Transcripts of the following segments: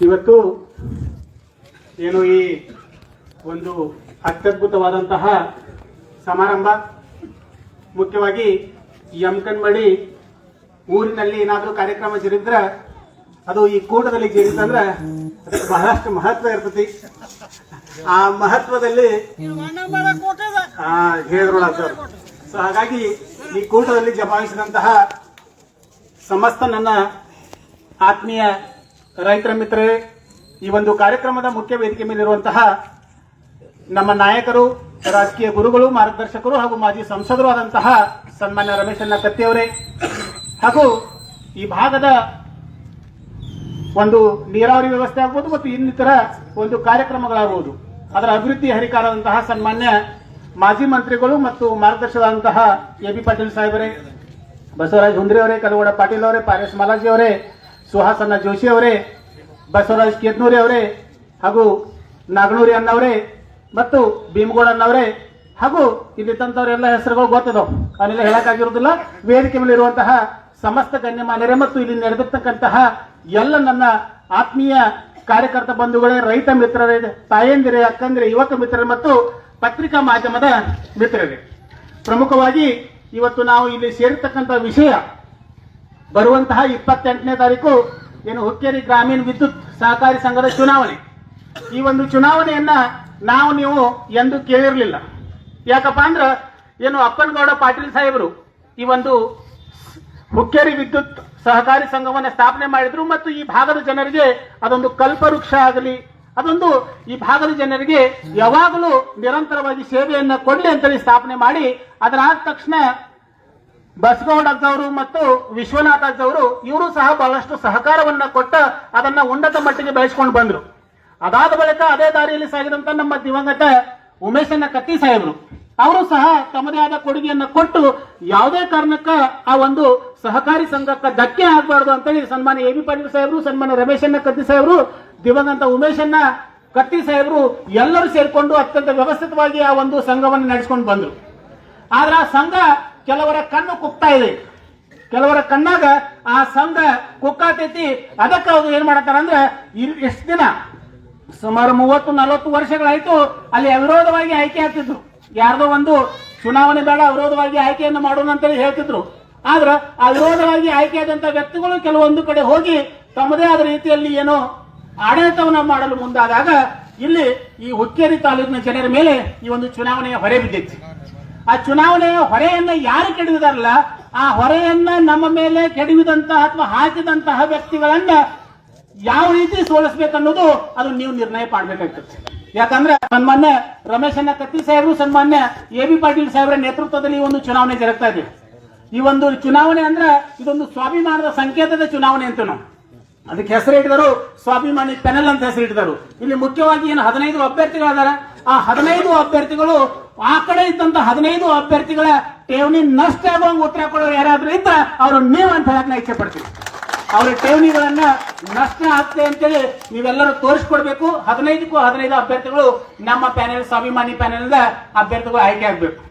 ಇವತ್ತು ಏನು ಈ ಒಂದು ಅತ್ಯದ್ಭುತವಾದಂತಹ ಸಮಾರಂಭ, ಮುಖ್ಯವಾಗಿ ಯಮಕನ್ಮಡಿ ಊರಿನಲ್ಲಿ ಏನಾದರೂ ಕಾರ್ಯಕ್ರಮ ಜರಿದ್ರೆ ಅದು ಈ ಕೂಟದಲ್ಲಿ ಜೇರಿತಂದ್ರೆ ಅದಕ್ಕೆ ಬಹಳಷ್ಟು ಮಹತ್ವ ಇರ್ತತಿ ಆ ಮಹತ್ವದಲ್ಲಿ ಆ ಹೇಳಿದ್ರಲ್ಲ ಸರ್ ಸೊ ಹಾಗಾಗಿ ಈ ಕೂಟದಲ್ಲಿ ಜಮಾಯಿಸಿದಂತಹ ಸಮಸ್ತ ನನ್ನ ಆತ್ಮೀಯ ರೈತರ ಮಿತ್ರರೇ, ಈ ಒಂದು ಕಾರ್ಯಕ್ರಮದ ಮುಖ್ಯ ವೇದಿಕೆ ಮೇಲಿರುವಂತಹ ನಮ್ಮ ನಾಯಕರು, ರಾಜಕೀಯ ಗುರುಗಳು, ಮಾರ್ಗದರ್ಶಕರು ಹಾಗೂ ಮಾಜಿ ಸಂಸದರು ಆದಂತಹ ಸನ್ಮಾನ್ಯ ರಮೇಶ್ ಕತ್ತಿಯವರೇ ಹಾಗೂ ಈ ಭಾಗದ ಒಂದು ನೀರಾವರಿ ವ್ಯವಸ್ಥೆ ಆಗ್ಬೋದು ಮತ್ತು ಇನ್ನಿತರ ಒಂದು ಕಾರ್ಯಕ್ರಮಗಳಾಗುವುದು ಅದರ ಅಭಿವೃದ್ಧಿ ಹರಿಕಾರದಂತಹ ಸನ್ಮಾನ್ಯ ಮಾಜಿ ಮಂತ್ರಿಗಳು ಮತ್ತು ಮಾರ್ಗದರ್ಶಕರಾದಂತಹ ಎ ಬಿ ಪಾಟೀಲ್ ಸಾಹೇಬರೇ, ಬಸವರಾಜ್ ಹುಂದ್ರಿ ಅವರೇ ಕಲಗೌಡ ಪಾಟೀಲ್ ಅವರೇ ಪಾರೇಶ್ ಮಾಲಾಜಿ ಅವರೇ ಸುಹಾಸನ್ನ ಜೋಶಿ ಅವರೇ, ಬಸವರಾಜ್ ಕೇತ್ನೂರಿ ಅವರೇ, ಹಾಗೂ ನಾಗನೂರಿ ಅಣ್ಣವರೇ, ಮತ್ತು ಭೀಮಗೌಡ ಅಣ್ಣವರೇ, ಹಾಗೂ ಇಲ್ಲಿದ್ದಂಥವರೆಲ್ಲ ಹೆಸರುಗಳು ಗೊತ್ತಿದಾವ್ ಅವನ್ನೆಲ್ಲ ಹೇಳಕ್ಕಾಗಿರುವುದಿಲ್ಲ ವೇದಿಕೆ ಮೇಲೆ ಇರುವಂತಹ ಸಮಸ್ತ ಗಣ್ಯಮಾನ್ಯರೇ ಮತ್ತು ಇಲ್ಲಿ ನಡೆದಿರ್ತಕ್ಕಂತಹ ಎಲ್ಲ ನನ್ನ ಆತ್ಮೀಯ ಕಾರ್ಯಕರ್ತ ಬಂಧುಗಳೇ, ರೈತ ಮಿತ್ರರೇ, ತಾಯಂದಿರೇ, ಅಕ್ಕಂದಿರೇ, ಯುವಕ ಮಿತ್ರರೇ ಮತ್ತು ಪತ್ರಿಕಾ ಮಾಧ್ಯಮದ ಮಿತ್ರರೇ. ಪ್ರಮುಖವಾಗಿ ಇವತ್ತು ನಾವು ಇಲ್ಲಿ ಸೇರಿರ್ತಕ್ಕಂಥ ವಿಷಯ ಬರುವಂತಹ ಇಪ್ಪತ್ತೆಂಟನೇ ತಾರೀಕು ಏನು ಹುಕ್ಕೇರಿ ಗ್ರಾಮೀಣ ವಿದ್ಯುತ್ ಸಹಕಾರಿ ಸಂಘದ ಚುನಾವಣೆ. ಈ ಒಂದು ಚುನಾವಣೆಯನ್ನ ನಾವು ನೀವು ಎಂದು ಕೇಳಿರಲಿಲ್ಲ. ಯಾಕಪ್ಪ ಅಂದ್ರ ಏನು ಅಪ್ಪನಗೌಡ ಪಾಟೀಲ್ ಸಾಹೇಬರು ಈ ಒಂದು ಹುಕ್ಕೇರಿ ವಿದ್ಯುತ್ ಸಹಕಾರಿ ಸಂಘವನ್ನ ಸ್ಥಾಪನೆ ಮಾಡಿದ್ರು ಮತ್ತು ಈ ಭಾಗದ ಜನರಿಗೆ ಅದೊಂದು ಕಲ್ಪವೃಕ್ಷ ಆಗಲಿ, ಅದೊಂದು ಈ ಭಾಗದ ಜನರಿಗೆ ಯಾವಾಗಲೂ ನಿರಂತರವಾಗಿ ಸೇವೆಯನ್ನು ಕೊಡಲಿ ಅಂತೇಳಿ ಸ್ಥಾಪನೆ ಮಾಡಿ, ಅದರಾದ ತಕ್ಷಣ ಬಸಗೌಡ ಅಜ್ಜವರು ಮತ್ತು ವಿಶ್ವನಾಥ ಅಜ್ಜವರು ಇವರು ಸಹ ಬಹಳಷ್ಟು ಸಹಕಾರವನ್ನ ಕೊಟ್ಟ ಅದನ್ನ ಉನ್ನತ ಮಟ್ಟಿಗೆ ಬೆಳೆಸ್ಕೊಂಡು ಬಂದರು. ಅದಾದ ಬಳಿಕ ಅದೇ ದಾರಿಯಲ್ಲಿ ಸಾಗಿದಂತ ನಮ್ಮ ದಿವಂಗತ ಉಮೇಶನ್ನ ಕತ್ತಿ ಸಾಹೇಬರು. ಅವರು ಸಹ ತಮ್ಮದೇ ಆದ ಕೊಡುಗೆಯನ್ನ ಕೊಟ್ಟು ಯಾವುದೇ ಕಾರಣಕ್ಕ ಆ ಒಂದು ಸಹಕಾರಿ ಸಂಘಕ್ಕೆ ಧಕ್ಕೆ ಆಗಬಾರ್ದು ಅಂತೇಳಿ ಸನ್ಮಾನ್ಯ ಎ ಬಿ ಪಾಟೀಲ್ ಸಾಹೇಬರು, ಸನ್ಮಾನ್ಯ ರಮೇಶನ್ನ ಕತ್ತಿ ಸಾಹೇಬರು, ದಿವಂಗತ ಉಮೇಶನ್ನ ಕತ್ತಿ ಸಾಹೇಬರು ಎಲ್ಲರೂ ಸೇರಿಕೊಂಡು ಅತ್ಯಂತ ವ್ಯವಸ್ಥಿತವಾಗಿ ಆ ಒಂದು ಸಂಘವನ್ನು ನಡೆಸ್ಕೊಂಡು ಬಂದರು. ಆದ್ರೆ ಆ ಸಂಘ ಕೆಲವರ ಕಣ್ಣು ಕುಕ್ತಾ ಇದೆ. ಕೆಲವರ ಕಣ್ಣಾಗ ಆ ಸಂಘ ಕುಕ್ಕಾತೈತಿ. ಅದಕ್ಕೆ ಅವ್ರು ಏನ್ ಅಂದ್ರೆ ಎಷ್ಟು ದಿನ? ಸುಮಾರು ಮೂವತ್ತು, ನಲವತ್ತು ವರ್ಷಗಳಾಯ್ತು ಅಲ್ಲಿ ಅವಿರೋಧವಾಗಿ ಆಯ್ಕೆ ಆಗ್ತಿದ್ರು. ಯಾರ್ದೋ ಒಂದು ಚುನಾವಣೆ ಬೇಡ, ಅವಿರೋಧವಾಗಿ ಆಯ್ಕೆಯನ್ನು ಮಾಡೋಣ ಅಂತೇಳಿ ಹೇಳ್ತಿದ್ರು. ಆದ್ರ ಅವಿರೋಧವಾಗಿ ಆಯ್ಕೆಯಾದಂತ ವ್ಯಕ್ತಿಗಳು ಕೆಲವೊಂದು ಕಡೆ ಹೋಗಿ ತಮ್ಮದೇ ಆದ ರೀತಿಯಲ್ಲಿ ಏನೋ ಆಡಳಿತವನ್ನು ಮಾಡಲು ಮುಂದಾದಾಗ ಇಲ್ಲಿ ಈ ಹುಕ್ಕೇರಿ ತಾಲೂಕಿನ ಜನರ ಮೇಲೆ ಈ ಒಂದು ಚುನಾವಣೆಯ ಹೊರೆ ಬಿದ್ದಿತ್ತು ಆ ಚುನಾವಣೆಯ ಹೊರೆಯನ್ನ ಯಾರು ಕೆಡವಿದಾರಲ್ಲ, ಆ ಹೊರೆಯನ್ನ ನಮ್ಮ ಮೇಲೆ ಕೆಡವಿದಂತಹ ಅಥವಾ ಹಾಕಿದಂತಹ ವ್ಯಕ್ತಿಗಳನ್ನ ಯಾವ ರೀತಿ ಸೋಲಿಸ್ಬೇಕನ್ನೋದು ಅದು ನೀವು ನಿರ್ಣಯ ಮಾಡಬೇಕಾಗ್ತದೆ. ಯಾಕಂದ್ರೆ ಸನ್ಮಾನ್ಯ ರಮೇಶಣ್ಣ ಕತ್ತಿ ಸಾಹೇಬರು, ಸನ್ಮಾನ್ಯ ಎ ಬಿ ಪಾಟೀಲ್ ಸಾಹೇಬರ ನೇತೃತ್ವದಲ್ಲಿ ಈ ಒಂದು ಚುನಾವಣೆ ಜರುಗ್ತಾ ಇದೆ. ಈ ಒಂದು ಚುನಾವಣೆ ಅಂದ್ರೆ ಇದೊಂದು ಸ್ವಾಭಿಮಾನದ ಸಂಕೇತದ ಚುನಾವಣೆ ಅಂತ ನಾವು. ಅದಕ್ಕೆ ಹೆಸರು ಇಟ್ಟಿದರು ಸ್ವಾಭಿಮಾನಿ ಪೆನಲ್ ಅಂತ ಹೆಸರು ಇಟ್ಟಿದರು ಇಲ್ಲಿ ಮುಖ್ಯವಾಗಿ ಏನು ಹದಿನೈದು ಅಭ್ಯರ್ಥಿಗಳಿದ್ದಾರೆ ಆ ಹದಿನೈದು ಅಭ್ಯರ್ಥಿಗಳು ಆ ಕಡೆ ಇದ್ದಂತ ಹದಿನೈದು ಅಭ್ಯರ್ಥಿಗಳ ಠೇವಣಿ ನಷ್ಟ ಆಗುವಂಗ ಉತ್ತರ ಕೊಡೋರು ಯಾರಾದ್ರೂ ಇದ್ರ ಅವರು ನೀವು ಅಂತ ಹೇಳಕ್ ಇಚ್ಛೆ ಪಡ್ತೀವಿ ಅವರ ಠೇವಣಿಗಳನ್ನ ನಷ್ಟ ಆಗ್ತದೆ ಅಂತೇಳಿ ನೀವೆಲ್ಲರೂ ತೋರಿಸ್ಕೊಡ್ಬೇಕು. ಹದಿನೈದಕ್ಕೂ ಹದಿನೈದು ಅಭ್ಯರ್ಥಿಗಳು ನಮ್ಮ ಪ್ಯಾನೆಲ್ ಸ್ವಾಭಿಮಾನಿ ಪ್ಯಾನೆಲ್ ಅಭ್ಯರ್ಥಿಗಳು ಆಯ್ಕೆ ಆಗ್ಬೇಕು.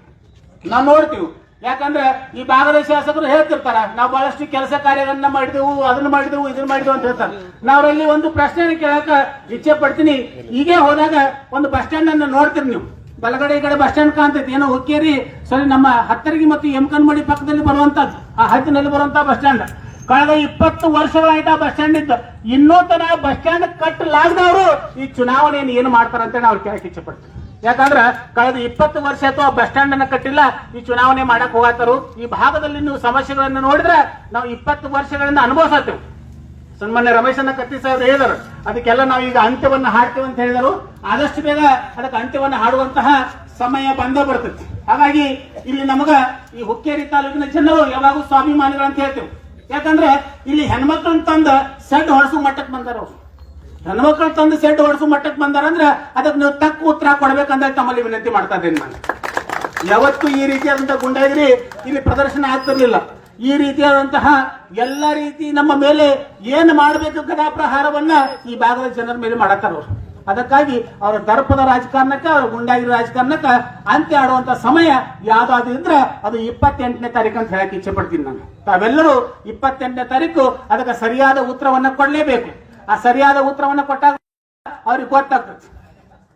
ನಾವು ನೋಡ್ತೀವಿ. ಯಾಕಂದ್ರೆ ಈ ಭಾಗದ ಶಾಸಕರು ಹೇಳ್ತಿರ್ತಾರ, ನಾವು ಬಹಳಷ್ಟು ಕೆಲಸ ಕಾರ್ಯಗಳನ್ನ ಮಾಡಿದೆವು, ಅದನ್ನ ಮಾಡಿದೆವು, ಇದನ್ನ ಮಾಡಿದೆವು ಅಂತ ಹೇಳ್ತಾರೆ. ನಾವರಲ್ಲಿ ಒಂದು ಪ್ರಶ್ನೆ ಕೇಳಕ ಇಚ್ಛೆ ಪಡ್ತೀನಿ. ಈಗೇ ಹೋದಾಗ ಒಂದು ಬಸ್ ಸ್ಟ್ಯಾಂಡ್ ಅನ್ನ ನೋಡ್ತೀರಿ ನೀವು. ಬಲಗಡೆ ಈ ಕಡೆ ಬಸ್ ಸ್ಟ್ಯಾಂಡ್ ಕಾಣ್ತೈತಿ. ಏನೋ ಹುಕ್ಕೇರಿ, ಸರಿ ನಮ್ಮ ಹತ್ತರಿಗೆ ಮತ್ತು ಎಮ್ಕನ್ಮಡಿ ಪಕ್ಕದಲ್ಲಿ ಬರುವಂತದ್ದು. ಆ ಹತ್ತಿನಲ್ಲಿ ಬರುವಂತ ಬಸ್ ಸ್ಟ್ಯಾಂಡ್ ಕಳೆದ ಇಪ್ಪತ್ತು ವರ್ಷಗಳಾಯ್ತು ಆ ಬಸ್ ಸ್ಟ್ಯಾಂಡ್ ಇದ್ದು. ಇನ್ನೂ ತನ ಬಸ್ ಸ್ಟ್ಯಾಂಡ್ ಕಟ್ಟಲಾಗದವರು ಈ ಚುನಾವಣೆಯನ್ನು ಏನು ಮಾಡ್ತಾರಂತ ಅವ್ರು ಕೇಳಕ್ಕೆ ಇಚ್ಛೆ ಪಡ್ತೀವಿ ಯಾಕಂದ್ರ ಕಳೆದ ಇಪ್ಪತ್ತು ವರ್ಷ ಅಥವಾ ಬಸ್ ಸ್ಟ್ಯಾಂಡ್ ಅನ್ನ ಕಟ್ಟಿಲ್ಲ. ಈ ಚುನಾವಣೆ ಮಾಡಕ್ ಹೋಗತ್ತಾರು ಈ ಭಾಗದಲ್ಲಿ ನೀವು ಸಮಸ್ಯೆಗಳನ್ನು ನೋಡಿದ್ರೆ ನಾವು ಇಪ್ಪತ್ತು ವರ್ಷಗಳಿಂದ ಅನುಭವಿಸತ್ತೇವೆ. ಸನ್ಮಾನ್ಯ ರಮೇಶನ್ನ ಕತ್ತಿ ಸಾಹೇಬ್ರು ಹೇಳಿದರು. ಅದಕ್ಕೆಲ್ಲ ನಾವು ಈಗ ಅಂತ್ಯವನ್ನ ಹಾಡ್ತೇವೆ ಅಂತ ಹೇಳಿದರು. ಆದಷ್ಟು ಬೇಗ ಅದಕ್ಕೆ ಅಂತ್ಯವನ್ನ ಹಾಡುವಂತಹ ಸಮಯ ಬಂದೇ ಬರ್ತೈತಿ ಹಾಗಾಗಿ ಇಲ್ಲಿ ನಮಗ ಈ ಹುಕ್ಕೇರಿ ತಾಲೂಕಿನ ಜನರು ಯಾವಾಗೂ ಸ್ವಾಭಿಮಾನಿಗಳು ಅಂತ ಹೇಳ್ತೇವೆ. ಯಾಕಂದ್ರೆ ಇಲ್ಲಿ ಹೆಣ್ಮಕ್ಳನ್ನ ತಂದ ಸೆಡ್ ಹೊಡೆಸು ಮಟ್ಟಕ್ಕೆ ಬಂದಾರ ಅವರು. ಹೆಣ್ಮಕ್ಳು ತಂದು ಸೆಡ್ ಹೊಡೆಸು ಮಟ್ಟಕ್ಕೆ ಬಂದಾರ ಅಂದ್ರೆ ಅದಕ್ಕೆ ನೀವು ತಕ್ಕ ಉತ್ತರ ಕೊಡ್ಬೇಕಂದ್ರೆ ತಮ್ಮಲ್ಲಿ ವಿನಂತಿ ಮಾಡ್ತಾ ಇದ್ದೇನೆ ನಾನು. ಯಾವತ್ತು ಈ ರೀತಿಯಾದಂತಹ ಗುಂಡಾಗಿರಿ ಇಲ್ಲಿ ಪ್ರದರ್ಶನ ಆಗ್ತಿರ್ಲಿಲ್ಲ. ಈ ರೀತಿಯಾದಂತಹ ಎಲ್ಲ ರೀತಿ ನಮ್ಮ ಮೇಲೆ ಏನು ಮಾಡಬೇಕು ಗದಾಪ್ರಹಾರವನ್ನ ಈ ಭಾಗದ ಜನರ ಮೇಲೆ ಮಾಡತ್ತಾರ ಅವರು. ಅದಕ್ಕಾಗಿ ಅವರ ದರ್ಪದ ರಾಜಕಾರಣಕ್ಕೆ, ಅವರ ಗುಂಡಾಗಿ ರಾಜಕಾರಣಕ್ಕೆ ಅಂತ್ಯ ಆಡುವಂತ ಸಮಯ ಯಾವ್ದಾದ್ರು ಇದ್ರೆ ಅದು ಇಪ್ಪತ್ತೆಂಟನೇ ತಾರೀಕು ಅಂತ ಹೇಳಕ್ಕೆ ಇಚ್ಛೆ ಪಡ್ತೀನಿ ನಾನು. ತಾವೆಲ್ಲರೂ ಇಪ್ಪತ್ತೆಂಟನೇ ತಾರೀಕು ಅದಕ್ಕೆ ಸರಿಯಾದ ಉತ್ತರವನ್ನ ಕೊಡಲೇಬೇಕು. ಆ ಸರಿಯಾದ ಉತ್ತರವನ್ನ ಕೊಟ್ಟಾಗ ಅವ್ರಿಗೆ ಗೊತ್ತಾಗ್ತದೆ.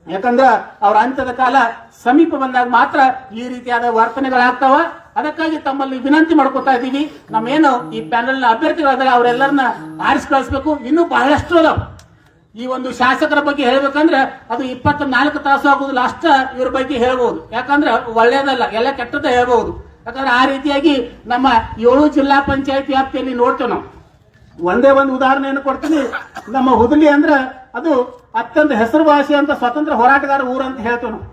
ಯಾಕಂದ್ರ ಅವ್ರ ಅಂತ್ಯದ ಕಾಲ ಸಮೀಪ ಬಂದಾಗ ಮಾತ್ರ ಈ ರೀತಿಯಾದ ವರ್ತನೆಗಳಾಗ್ತಾವ. ಅದಕ್ಕಾಗಿ ತಮ್ಮಲ್ಲಿ ವಿನಂತಿ ಮಾಡ್ಕೊತಾ ಇದೀವಿ ನಮ್ಮೇನು ಈ ಪ್ಯಾನಲ್ನ ಅಭ್ಯರ್ಥಿಗಳಾದ್ರೆ ಅವರೆಲ್ಲರನ್ನ ಆರಿಸಿ ಕಳಿಸ್ಬೇಕು. ಇನ್ನೂ ಬಹಳಷ್ಟು ಅದಾವ ಈ ಒಂದು ಶಾಸಕರ ಬಗ್ಗೆ ಹೇಳ್ಬೇಕಂದ್ರೆ ಅದು ಇಪ್ಪತ್ತ ನಾಲ್ಕು ತಾಸು ಆಗುದಿಲ್ಲ ಅಷ್ಟ ಇವ್ರ ಬಗ್ಗೆ ಹೇಳ್ಬಹುದು ಯಾಕಂದ್ರೆ ಒಳ್ಳೇದಲ್ಲ, ಎಲ್ಲ ಕೆಟ್ಟದ ಹೇಳ್ಬಹುದು ಯಾಕಂದ್ರೆ ಆ ರೀತಿಯಾಗಿ ನಮ್ಮ ಏಳು ಜಿಲ್ಲಾ ಪಂಚಾಯತ್ ವ್ಯಾಪ್ತಿಯಲ್ಲಿ ನೋಡ್ತೇವೆ ನಾವು. ಒಂದೇ ಒಂದು ಉದಾಹರಣೆಯನ್ನು ಕೊಡ್ತೀನಿ. ನಮ್ಮ ಹುದಲಿ ಅಂದ್ರೆ ಅದು ಅತ್ಯಂತ ಹೆಸರುವಾಸಿ ಅಂತ ಸ್ವತಂತ್ರ ಹೋರಾಟಗಾರ ಊರು ಅಂತ ಹೇಳ್ತೇವೆ ನಾವು.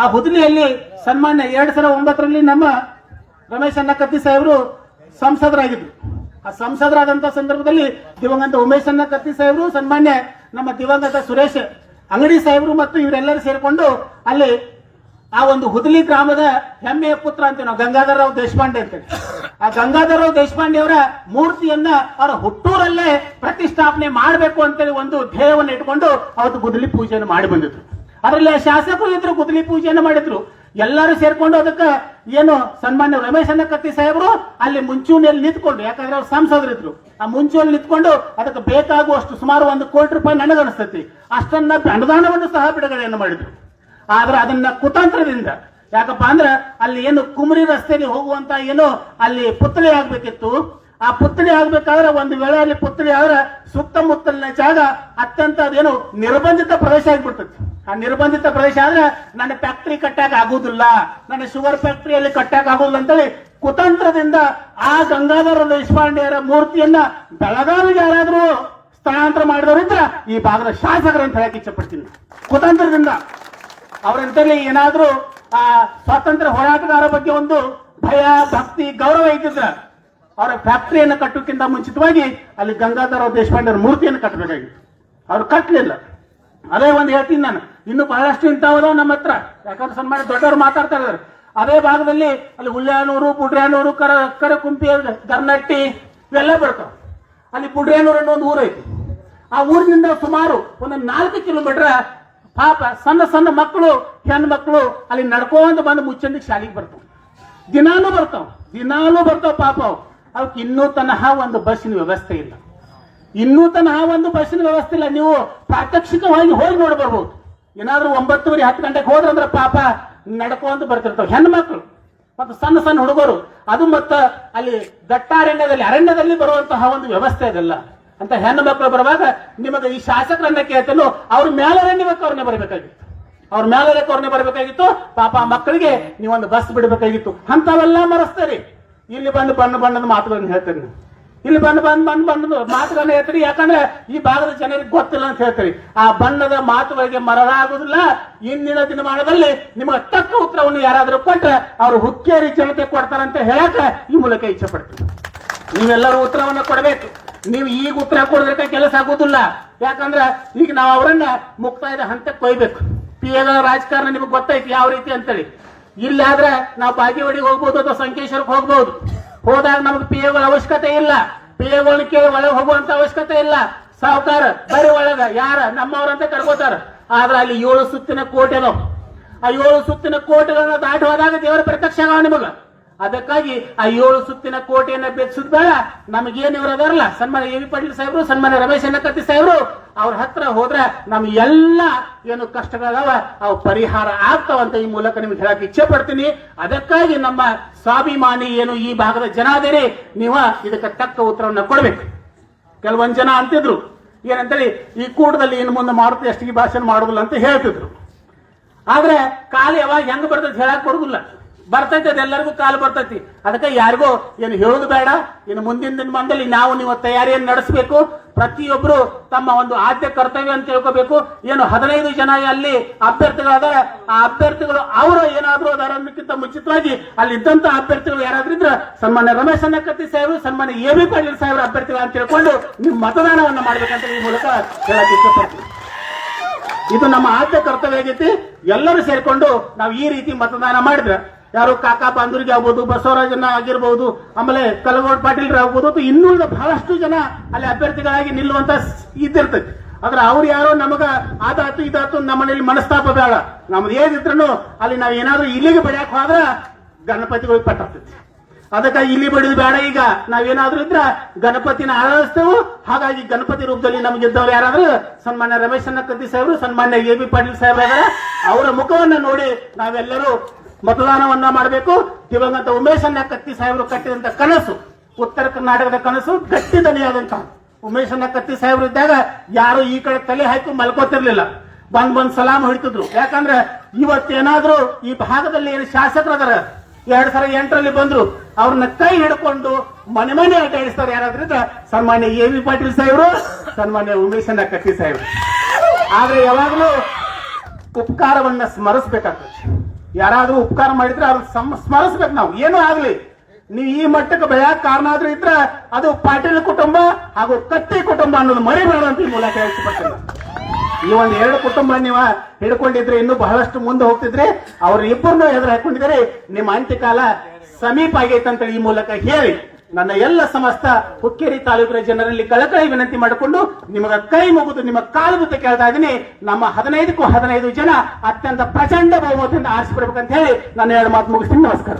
ಆ ಹುದಲಿಯಲ್ಲಿ ಸನ್ಮಾನ್ಯ ಎರಡ್ ಸಾವಿರದ ಒಂಬತ್ತರಲ್ಲಿ ನಮ್ಮ ರಮೇಶ್ ಕತ್ತಿ ಸಾಹೇಬರು ಸಂಸದರಾಗಿದ್ರು. ಆ ಸಂಸದರಾದಂತ ಸಂದರ್ಭದಲ್ಲಿ ದಿವಂಗತ ಉಮೇಶ್ ಕತ್ತಿ ಸಾಹೇಬರು, ಸನ್ಮಾನ್ಯ ನಮ್ಮ ದಿವಂಗತ ಸುರೇಶ್ ಅಂಗಡಿ ಸಾಹೇಬರು ಮತ್ತು ಇವರೆಲ್ಲರೂ ಸೇರಿಕೊಂಡು ಅಲ್ಲಿ ಆ ಒಂದು ಹುದಲಿ ಗ್ರಾಮದ ಹೆಮ್ಮೆಯ ಪುತ್ರ ಅಂತೀವಿ ನಾವು ಗಂಗಾಧರರಾವ್ ದೇಶಪಾಂಡೆ ಅಂತೇಳಿ. ಆ ಗಂಗಾಧರರಾವ್ ದೇಶಪಾಂಡೆ ಅವರ ಮೂರ್ತಿಯನ್ನ ಅವರ ಹುಟ್ಟೂರಲ್ಲೇ ಪ್ರತಿಷ್ಠಾಪನೆ ಮಾಡಬೇಕು ಅಂತೇಳಿ ಒಂದು ಧ್ಯೇಯವನ್ನು ಇಟ್ಕೊಂಡು ಅವತ್ತು ಗುದಲಿ ಪೂಜೆಯನ್ನು ಮಾಡಿ ಬಂದಿದ್ರು. ಅದರಲ್ಲಿ ಶಾಸಕರು ಇದ್ರು, ಗುದಲಿ ಪೂಜೆಯನ್ನು ಮಾಡಿದ್ರು. ಎಲ್ಲರೂ ಸೇರ್ಕೊಂಡು ಅದಕ್ಕೆ ಏನು ಸನ್ಮಾನ್ಯ ರಮೇಶ್ ಕಟ್ಟಿ ಸಾಹೇಬರು ಅಲ್ಲಿ ಮುಂಚೂಣಿಯಲ್ಲಿ ನಿಂತ್ಕೊಂಡು ಯಾಕಂದ್ರೆ ಅವ್ರು ಸಂಸದರಿದ್ರು ಆ ಮುಂಚೂಣಿಯಲ್ಲಿ ನಿಂತ್ಕೊಂಡು ಅದಕ್ಕೆ ಬೇಕಾಗುವಷ್ಟು ಸುಮಾರು ಒಂದು ಕೋಟಿ ರೂಪಾಯಿ ನನಗನಿಸ್ತೈತಿ ಅಷ್ಟನ್ನ ಅನುದಾನವನ್ನು ಸಹ ಬಿಡುಗಡೆಯನ್ನು ಮಾಡಿದ್ರು. ಆದ್ರೆ ಅದನ್ನ ಕುತಂತ್ರದಿಂದ, ಯಾಕಪ್ಪ ಅಂದ್ರೆ ಅಲ್ಲಿ ಏನು ಕುಮರಿ ರಸ್ತೆಗೆ ಹೋಗುವಂತ ಏನು ಅಲ್ಲಿ ಪುತ್ಥಳಿ ಆಗ್ಬೇಕಿತ್ತು. ಆ ಪುತ್ಥಳಿ ಆಗ್ಬೇಕಾದ್ರೆ ಒಂದು ವೇಳೆ ಅಲ್ಲಿ ಪುತ್ಥಳಿ ಆದ್ರೆ ಸುತ್ತಮುತ್ತಲಿನ ಜಾಗ ಅತ್ಯಂತ ಅದೇನು ನಿರ್ಬಂಧಿತ ಪ್ರದೇಶ ಆಗ್ಬಿಡ್ತದೆ. ಆ ನಿರ್ಬಂಧಿತ ಪ್ರದೇಶ ಆದ್ರೆ ನನ್ನ ಫ್ಯಾಕ್ಟರಿ ಕಟ್ಟಾಕ ಆಗುದಿಲ್ಲ, ನನ್ನ ಶುಗರ್ ಫ್ಯಾಕ್ಟರಿಯಲ್ಲಿ ಕಟ್ಟಾಕ ಆಗುದಿಲ್ಲ ಅಂತೇಳಿ ಕುತಂತ್ರದಿಂದ ಆ ಗಂಗಾಧರ ದೇಶಪಾಂಡೆಯರ ಮೂರ್ತಿಯನ್ನ ಬೆಳಗಾವಿಗೆ ಯಾರಾದ್ರೂ ಸ್ಥಳಾಂತರ ಮಾಡಿದವರಿದ್ರ ಈ ಭಾಗದ ಶಾಸಕರು ಅಂತ ಹೇಳಕ್ ಇಚ್ಛಪಡ್ತೀನಿ. ಕುತಂತ್ರದಿಂದ. ಅವರಂತಲ್ಲಿ ಏನಾದ್ರೂ, ಆ, ಸ್ವಾತಂತ್ರ್ಯ ಹೋರಾಟಗಾರ ಬಗ್ಗೆ ಒಂದು ಭಯ, ಭಕ್ತಿ, ಗೌರವ ಇದ್ದಿದ್ರ ಅವರ ಫ್ಯಾಕ್ಟ್ರಿಯನ್ನು ಕಟ್ಟೋಕ್ಕಿಂತ ಮುಂಚಿತವಾಗಿ ಅಲ್ಲಿ ಗಂಗಾಧರ ದೇಶಪಾಂಡೆ ಮೂರ್ತಿಯನ್ನು ಕಟ್ಟಬೇಕಾಗಿತ್ತು. ಅವ್ರು ಕಟ್ಟಲಿಲ್ಲ ಅದೇ ಒಂದು ಹೇಳ್ತೀನಿ ನಾನು. ಇನ್ನು ಬಹಳಷ್ಟು ಇಂಥವದಾವ ನಮ್ಮ ಹತ್ರ. ಯಾಕಂದ್ರೆ ಸನ್ಮಾನ ದೊಡ್ಡವರು ಮಾತಾಡ್ತಾ ಇದ್ದಾರೆ. ಅದೇ ಭಾಗದಲ್ಲಿ ಅಲ್ಲಿ ಹುಲ್ಯಾನೂರು ಬುಡ್ರ್ಯಾನೂರು ಕರ, ಕರಕುಂಪಿ ಗರ್ನಟ್ಟಿ ಇವೆಲ್ಲ ಬರ್ತಾವೆ. ಅಲ್ಲಿ ಬುಡ್ರ್ಯಾನೂರು ಅನ್ನೋ ಒಂದು ಊರೈತಿ. ಆ ಊರಿನಿಂದ ಸುಮಾರು ಒಂದು ನಾಲ್ಕು ಕಿಲೋಮೀಟರ್ ಪಾಪ ಸಣ್ಣ ಸಣ್ಣ ಮಕ್ಕಳು, ಹೆಣ್ಣು ಮಕ್ಕಳು ಅಲ್ಲಿ ನಡ್ಕೊಂತ ಬಂದು ಮುಚ್ಚಂದಿಗೆ ಶಾಲೆಗೆ ಬರ್ತಾವೆ. ದಿನಾನು ಬರ್ತಾವೆ. ದಿನಾನು ಬರ್ತಾವೆ ಪಾಪ ಅವು. ಅವಕ್ಕೆ ಇನ್ನೂ ತನಹ ಒಂದು ಬಸ್ಸಿನ ವ್ಯವಸ್ಥೆ ಇಲ್ಲ. ಇನ್ನೂ ತನಹ ಒಂದು ಬಸ್ಸಿನ ವ್ಯವಸ್ಥೆ ಇಲ್ಲ. ನೀವು ಪ್ರಾತ್ಯಕ್ಷಿಕವಾಗಿ ಹೋಗಿ ನೋಡಿ ಬರ್ಬೋದು ಏನಾದ್ರೂ ಒಂಬತ್ತುವರೆ ಹತ್ತು ಗಂಟೆಗೆ ಹೋದ್ರಂದ್ರೆ ಪಾಪ ನಡ್ಕೊಂತ ಬರ್ತಿರ್ತಾವೆ ಹೆಣ್ಣು ಮಕ್ಕಳು ಮತ್ತು ಸಣ್ಣ ಸಣ್ಣ ಹುಡುಗರು. ಅದು ಮತ್ತು ಅಲ್ಲಿ ದಟ್ಟಾರಣ್ಯದಲ್ಲಿ, ಅರಣ್ಯದಲ್ಲಿ ಬರುವಂತಹ ಒಂದು ವ್ಯವಸ್ಥೆ ಅದೆಲ್ಲ ಅಂತ ಹೆಣ್ಣು ಮಕ್ಕಳು ಬರುವಾಗ ನಿಮಗೆ ಈ ಶಾಸಕರನ್ನ ಕೇಳ್ತೇನೋ. ಅವ್ರ ಮೇಲರಣ್ಯಕ್ಕೆ ಅವ್ರನ್ನೇ ಬರಬೇಕಾಗಿತ್ತು. ಅವ್ರ ಮೇಲರಕ್ಕೆ ಅವ್ರನ್ನೇ ಬರಬೇಕಾಗಿತ್ತು. ಪಾಪ ಮಕ್ಕಳಿಗೆ ನೀವೊಂದು ಬಸ್ ಬಿಡಬೇಕಾಗಿತ್ತು. ಅಂತವೆಲ್ಲ ಮರೆಸ್ತಾರೆ. ಇಲ್ಲಿ ಬಂದು ಬಣ್ಣ ಬಣ್ಣದ ಮಾತುಗಳನ್ನು ಹೇಳ್ತೇನೆ ಇಲ್ಲಿ ಬಂದು ಬಂದು ಬಂದು ಬಣ್ಣದ ಮಾತುಗಳನ್ನ ಹೇಳ್ತೀರಿ. ಯಾಕಂದ್ರೆ ಈ ಭಾಗದ ಜನರಿಗೆ ಗೊತ್ತಿಲ್ಲ ಅಂತ ಹೇಳ್ತೀರಿ. ಆ ಬಣ್ಣದ ಮಾತುಗಳಿಗೆ ಮರಳಾಗುದಿಲ್ಲ. ಇಂದಿನ ದಿನಮಾನದಲ್ಲಿ ನಿಮಗೆ ತಕ್ಕ ಉತ್ತರವನ್ನು ಯಾರಾದರೂ ಕೊಟ್ಟರೆ ಅವರು ಹುಕ್ಕೇರಿ ಜನತೆ ಕೊಡ್ತಾರಂತ ಹೇಳಕ ಈ ಮೂಲಕ ಇಚ್ಛೆ ಪಡ್ತೀನಿ. ನೀವೆಲ್ಲರೂ ಉತ್ತರವನ್ನು ಕೊಡಬೇಕು. ನೀವು ಈಗ ಉತ್ತರ ಕೊಡೋದಕ್ಕೆ ಕೆಲಸ ಆಗೋದಿಲ್ಲ. ಯಾಕಂದ್ರೆ ಈಗ ನಾವು ಅವರನ್ನ ಮುಕ್ತಾಯದ ಹಂತಕ್ಕೆ ಕೊಯ್ಬೇಕು. ಪಿ ಎಲ್ ರಾಜಕಾರಣ ನಿಮಗೆ ಗೊತ್ತೈತಿ ಯಾವ ರೀತಿ ಅಂತೇಳಿ. ಇಲ್ಲಾದ್ರೆ ನಾವು ಬಾಗಿವಾಡಿಗೆ ಹೋಗ್ಬೋದು ಅಥವಾ ಸಂಕೇಶ್ವರಕ್ಕೆ ಹೋಗ್ಬೋದು. ಹೋದಾಗ ನಮಗೆ ಪಿ ಎಗಳ ಅವಶ್ಯಕತೆ ಇಲ್ಲ. ಪಿ ಎಗಳನ್ನ ಕೇಳಿ ಒಳಗೆ ಹೋಗುವಂತ ಅವಶ್ಯಕತೆ ಇಲ್ಲ. ಸಾವುಕಾರ, ಬರೀ ಒಳಗ, ಯಾರ? ನಮ್ಮವ್ರಂತ ಕರ್ಕೋತಾರ. ಆದ್ರೆ ಅಲ್ಲಿ ಏಳು ಸುತ್ತಿನ ಕೋಟೆ ಅದಾವ. ಆ ಏಳು ಸುತ್ತಿನ ಕೋಟೆಗಳನ್ನ ದಾಟಿ ಹೋದಾಗ ದೇವರ ಪ್ರತ್ಯಕ್ಷ ನಿಮಗ. ಅದಕ್ಕಾಗಿ ಆ ಏಳು ಸುತ್ತಿನ ಕೋಟೆಯನ್ನ ಬೆಚ್ಚಿದ ಬೇಡ. ಇವರು ಅದಾರಲ್ಲ? ಸನ್ಮಾನ ಎ ವಿ ಪಾಟೀಲ್ ಸಾಹೇಬರು ಸನ್ಮಾನ ರಮೇಶ್ ಎನ್ನಕತ್ತಿ ಸಾಹೇಬರು, ಅವ್ರ ಹತ್ರ ಹೋದ್ರೆ ನಮ್ ಎಲ್ಲ ಏನು ಕಷ್ಟಗಳಾವ ಅವು ಪರಿಹಾರ ಆಗ್ತಾವಂತ ಈ ಮೂಲಕ ನಿಮ್ಗೆ ಹೇಳಕ್ ಇಚ್ಛೆ ಪಡ್ತೀನಿ. ಅದಕ್ಕಾಗಿ ನಮ್ಮ ಸ್ವಾಭಿಮಾನಿ ಏನು ಈ ಭಾಗದ ಜನ ಅದೇರಿ ನೀವ ಇದಕ್ಕೆ ತಕ್ಕ ಉತ್ತರವನ್ನ ಕೊಡ್ಬೇಕು. ಕೆಲವೊಂದ್ ಜನ ಅಂತಿದ್ರು. ಏನಂತೇಳಿ, ಈ ಕೂಟದಲ್ಲಿ ಇನ್ನು ಮುಂದೆ ಮಾಡುತ್ತೆ ಎಷ್ಟಿಗೆ ಭಾಷಣ ಮಾಡುದಿಲ್ಲ ಅಂತ ಹೇಳ್ತಿದ್ರು. ಆದ್ರೆ ಕಾಲ ಯಾವಾಗ ಹೆಂಗ್ ಬರ್ತದೆ ಹೇಳಕ್ ಬರುದಿಲ್ಲ. ಬರ್ತೈತಿ ಅದೆಲ್ಲರಿಗೂ ಕಾಲು ಬರ್ತೈತಿ. ಅದಕ್ಕೆ ಯಾರಿಗೂ ಏನು ಹೇಳೋದು ಬೇಡ. ಇನ್ನು ಮುಂದಿನ ದಿನಮಾನದಲ್ಲಿ ನಾವು ನೀವು ತಯಾರಿಯನ್ನು ನಡೆಸಬೇಕು. ಪ್ರತಿಯೊಬ್ಬರು ತಮ್ಮ ಒಂದು ಆದ್ಯ ಕರ್ತವ್ಯ ಅಂತ ತಿಳ್ಕೋಬೇಕು. ಏನು ಹದಿನೈದು ಜನ ಅಲ್ಲಿ ಅಭ್ಯರ್ಥಿಗಳಾದರೆ, ಆ ಅಭ್ಯರ್ಥಿಗಳು ಅವರು ಏನಾದರೂ ಅದರಕ್ಕಿಂತ ಮುಂಚಿತವಾಗಿ ಅಲ್ಲಿ ಇದ್ದಂತ ಅಭ್ಯರ್ಥಿಗಳು ಯಾರಾದ್ರೂ ಇದ್ರೆ ಸನ್ಮಾನ್ಯ ರಮೇಶ್ ಅನ್ನಕತ್ತಿ ಸಾಹೇಬರು, ಸನ್ಮಾನ್ಯ ಎ ವಿ ಪಾಟೀಲ್ ಸಾಹೇಬ್ರ ಅಭ್ಯರ್ಥಿಗಳು ಅಂತ ತಿಳ್ಕೊಂಡು ನಿಮ್ಮ ಮತದಾನವನ್ನು ಮಾಡ್ಬೇಕಂತ ಈ ಮೂಲಕ ಹೇಳಕ್ಕೆ ಇಷ್ಟಪಡ್ತೀನಿ. ಇದು ನಮ್ಮ ಆದ್ಯ ಕರ್ತವ್ಯ ಆಗೈತಿ. ಎಲ್ಲರೂ ಸೇರಿಕೊಂಡು ನಾವು ಈ ರೀತಿ ಮತದಾನ ಮಾಡಿದ್ರೆ ಯಾರು ಕಾಕಾ ಬಾಂಧೂರಿಗೆ ಆಗ್ಬೋದು ಬಸವರಾಜನ ಆಗಿರ್ಬೋದು, ಆಮೇಲೆ ಕಲಗೋಡ್ ಪಾಟೀಲ್ ಆಗ್ಬೋದು, ಅಥವಾ ಇನ್ನುಳಿದ ಬಹಳಷ್ಟು ಜನ ಅಲ್ಲಿ ಅಭ್ಯರ್ಥಿಗಳಾಗಿ ನಿಲ್ಲುವಂತ ಇದ್ದಿರ್ತೈತಿ ಆದ್ರೆ ಅವ್ರು ಯಾರೋ ನಮಗ ಅದಾತು ಇದಾತು ನಮ್ಮ ಮನೇಲಿ ಮನಸ್ತಾಪ ಬೇಡ. ನಮ್ದು ಏನಿದ್ರು ಅಲ್ಲಿ ನಾವ್ ಏನಾದ್ರೂ ಇಲ್ಲಿಗೆ ಬಡಿಯಾಕ ಹೋದ್ರ ಗಣಪತಿಗಳಿಗೆ ಪಟ್ಟಿರ್ತೈತಿ ಅದಕ್ಕೆ ಇಲ್ಲಿ ಬಡಿದು ಬೇಡ ಈಗ. ನಾವೇನಾದ್ರೂ ಇದ್ರ ಗಣಪತಿನ ಆರಾಧಿಸ್ತೇವೆ. ಹಾಗಾಗಿ ಗಣಪತಿ ರೂಪದಲ್ಲಿ ಇದ್ದವ್ರು ಯಾರಾದ್ರೂ ಸನ್ಮಾನ್ಯ ರಮೇಶ್ ಕತ್ತಿ ಸಾಹೇಬರು, ಸನ್ಮಾನ್ಯ ಎ ಬಿ ಪಾಟೀಲ್ ಸಾಹೇಬ್ ಅವರ ಮುಖವನ್ನ ನೋಡಿ ನಾವೆಲ್ಲರೂ ಮತದಾನವನ್ನ ಮಾಡಬೇಕು. ದಿವಂಗತ ಉಮೇಶ್ ಅನ್ನ ಕತ್ತಿ ಸಾಹೇಬರು ಕಟ್ಟಿದಂತ ಕನಸು, ಉತ್ತರ ಕರ್ನಾಟಕದ ಕನಸು ಗಟ್ಟಿ ದನಿಯಾದಂತ. ಉಮೇಶ್ ಅನ್ನ ಕತ್ತಿ ಸಾಹೇಬರು ಇದ್ದಾಗ ಯಾರು ಈ ಕಡೆ ತಲೆ ಹಾಕಿ ಮಲ್ಕೋತಿರ್ಲಿಲ್ಲ. ಬಂದ್ ಬಂದ್ ಸಲಾಮ್ ಹೊಡಿತಿದ್ರು. ಯಾಕಂದ್ರೆ ಇವತ್ತೇನಾದ್ರೂ ಈ ಭಾಗದಲ್ಲಿ ಏನು ಶಾಸಕರು ಅದಾರ ಎರಡ್ ಸಾವಿರದ ಎಂಟರಲ್ಲಿ ಬಂದ್ರು, ಅವ್ರನ್ನ ಕೈ ಹಿಡ್ಕೊಂಡು ಮನೆ ಮನೆ ಅಡ್ಡಾಡಿಸ್ತಾರೆ ಯಾರಾದ್ರಿಂದ? ಸನ್ಮಾನ್ಯ ಎ ವಿ ಪಾಟೀಲ್ ಸಾಹೇಬರು, ಸನ್ಮಾನ್ಯ ಉಮೇಶ್ ಅನ್ನ ಕತ್ತಿ ಸಾಹೇಬರು. ಆದ್ರೆ ಯಾವಾಗಲೂ ಉಪಕಾರವನ್ನ ಸ್ಮರಿಸ್ಬೇಕಾಗ್ತದೆ. ಯಾರಾದ್ರೂ ಉಪಕಾರ ಮಾಡಿದ್ರೆ ಸಮ್- ಸ್ಮರಿಸ್ಬೇಕು ನಾವು. ಏನೂ ಆಗ್ಲಿ. ನೀವು ಈ ಮಟ್ಟಕ್ಕೆ ಬೆಳೆಯಕ್ ಕಾರಣ ಆದ್ರೂ ಇದ್ರೆ ಅದು ಪಾಟೀಲ್ ಕುಟುಂಬ ಹಾಗೂ ಕತ್ತಿ ಕುಟುಂಬ ಅನ್ನೋದು ಮರಿಬೇಡ ಅಂತ ಈ ಮೂಲಕ ಹೇಳ್ತಿಪಡ್ತೀನಿ ಈ ಒಂದು ಎರಡು ಕುಟುಂಬ ನೀವು ಹಿಡ್ಕೊಂಡಿದ್ರೆ ಇನ್ನೂ ಬಹಳಷ್ಟು ಮುಂದೆ ಹೋಗ್ತಿದ್ರೆ. ಅವ್ರ ಇಬ್ಬರನ್ನೂ ಎದುರು ಹಾಕೊಂಡಿದ್ರೆ ನಿಮ್ಮ ಅಂತ್ಯಕಾಲ ಸಮೀಪ ಆಗೈತಂತ ಈ ಮೂಲಕ ಹೇಳಿ. ನನ್ನ ಎಲ್ಲ ಸಮಸ್ತ ಹುಕ್ಕೇರಿ ತಾಲೂಕಿನ ಜನರಲ್ಲಿ ಕಳಕಳಿ ವಿನಂತಿ ಮಾಡಿಕೊಂಡು ನಿಮಗ ಕೈ ಮುಗಿದು ನಿಮ್ಮ ಕಾಲು ಮುದ್ದೆ ಕೇಳ್ತಾ ಇದ್ದೀನಿ. ನಮ್ಮ ಹದಿನೈದಕ್ಕೂ ಹದಿನೈದು ಜನ ಅತ್ಯಂತ ಪ್ರಚಂಡ ಬಹುಮತದಿಂದ ಆರಿಸಿಕೊಡ್ಬೇಕಂತ ಹೇಳಿ ನನ್ನ ಎರಡು ಮಾತು ಮುಗಿಸ್ತೀನಿ. ನಮಸ್ಕಾರ.